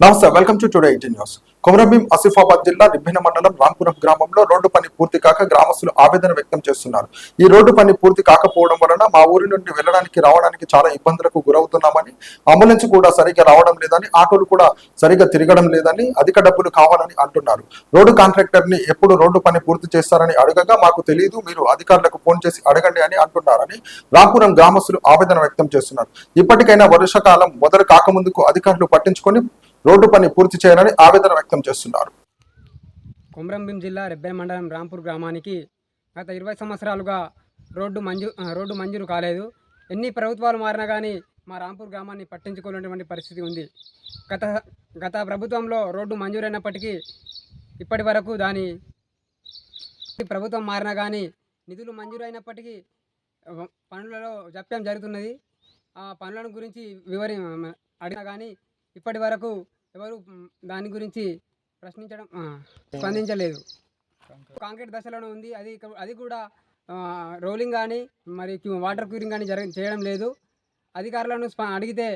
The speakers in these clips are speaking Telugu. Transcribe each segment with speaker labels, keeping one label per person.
Speaker 1: నమస్తే welcome to today eighteen news Komaram Bheem Asifabad జిల్లా నిబ్బిన మండలం రాంపురం గ్రామంలో రోడ్డు పని పూర్తి కాక గ్రామస్తులు ఆవేదన వ్యక్తం చేస్తున్నారు. ఈ రోడ్డు పని పూర్తి కాకపోవడం వలన మా ఊరి నుండి వెళ్ళడానికి రావడానికి చాలా ఇబ్బందులకు గురవుతున్నామని అంబులెన్స్ కూడా సరిగ్గా రావడం లేదని ఆటోలు కూడా సరిగ్గా తిరగడం లేదని అధిక డబ్బులు కావాలని అంటున్నారు. రోడ్డు కాంట్రాక్టర్ని ఎప్పుడు రోడ్డు పని పూర్తి చేస్తారని అడగగా మాకు తెలియదు మీరు అధికారులకు ఫోన్ చేసి అడగండి అని అంటున్నారని రాంపురం గ్రామస్తులు ఆవేదన వ్యక్తం చేస్తున్నారు. ఇప్పటికైనా వర్షాకాలం మొదలు కాకముందుకు అధికారులు పట్టించుకొని రోడ్డు పని పూర్తి చేయాలని ఆవేదన వ్యక్తం చేస్తున్నారు.
Speaker 2: కొమరంభీం జిల్లా రెబ్బే మండలం రాంపూర్ గ్రామానికి గత ఇరవై సంవత్సరాలుగా రోడ్డు మంజూ రోడ్డు మంజూరు కాలేదు. ఎన్ని ప్రభుత్వాలు మారినా కానీ మా రాంపూర్ గ్రామాన్ని పట్టించుకోలేనటువంటి పరిస్థితి ఉంది. గత గత ప్రభుత్వంలో రోడ్డు మంజూరైనప్పటికీ ఇప్పటి వరకు దాని ప్రభుత్వం మారినా కానీ నిధులు మంజూరైనప్పటికీ పనులలో జప్యం జరుగుతున్నది. ఆ పనులను గురించి వివరి అడిగినా కానీ ఇప్పటి వరకు ఎవరు దాని గురించి ప్రశ్నించడం స్పందించలేదు. కాంక్రీట్ దశలోనే ఉంది. అది అది కూడా రోలింగ్ కానీ మరి వాటర్ క్యూరింగ్ కానీ జరగ చేయడం లేదు. అధికారులను అడిగితే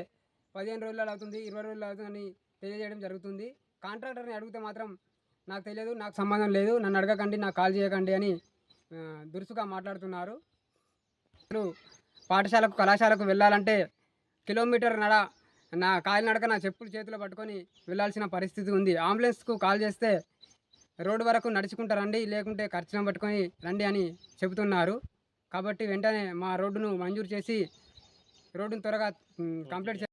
Speaker 2: పదిహేను రోజులు అవుతుంది ఇరవై రోజులు అవుతుందని తెలియజేయడం జరుగుతుంది. కాంట్రాక్టర్ని అడిగితే మాత్రం నాకు తెలియదు నాకు సంబంధం లేదు నన్ను అడగకండి నాకు కాల్ చేయకండి అని దురుసుగా మాట్లాడుతున్నారు. పాఠశాలకు కళాశాలకు వెళ్ళాలంటే కిలోమీటర్ నడ నా కాలినడక నా చెప్పులు చేతిలో పట్టుకొని వెళ్ళాల్సిన పరిస్థితి ఉంది. అంబులెన్స్కు కాల్ చేస్తే రోడ్డు వరకు నడుచుకుంటా రండి లేకుంటే ఖర్చున పట్టుకొని రండి అని చెబుతున్నారు. కాబట్టి వెంటనే మా రోడ్డును మంజూరు చేసి రోడ్డును త్వరగా కంప్లీట్ చే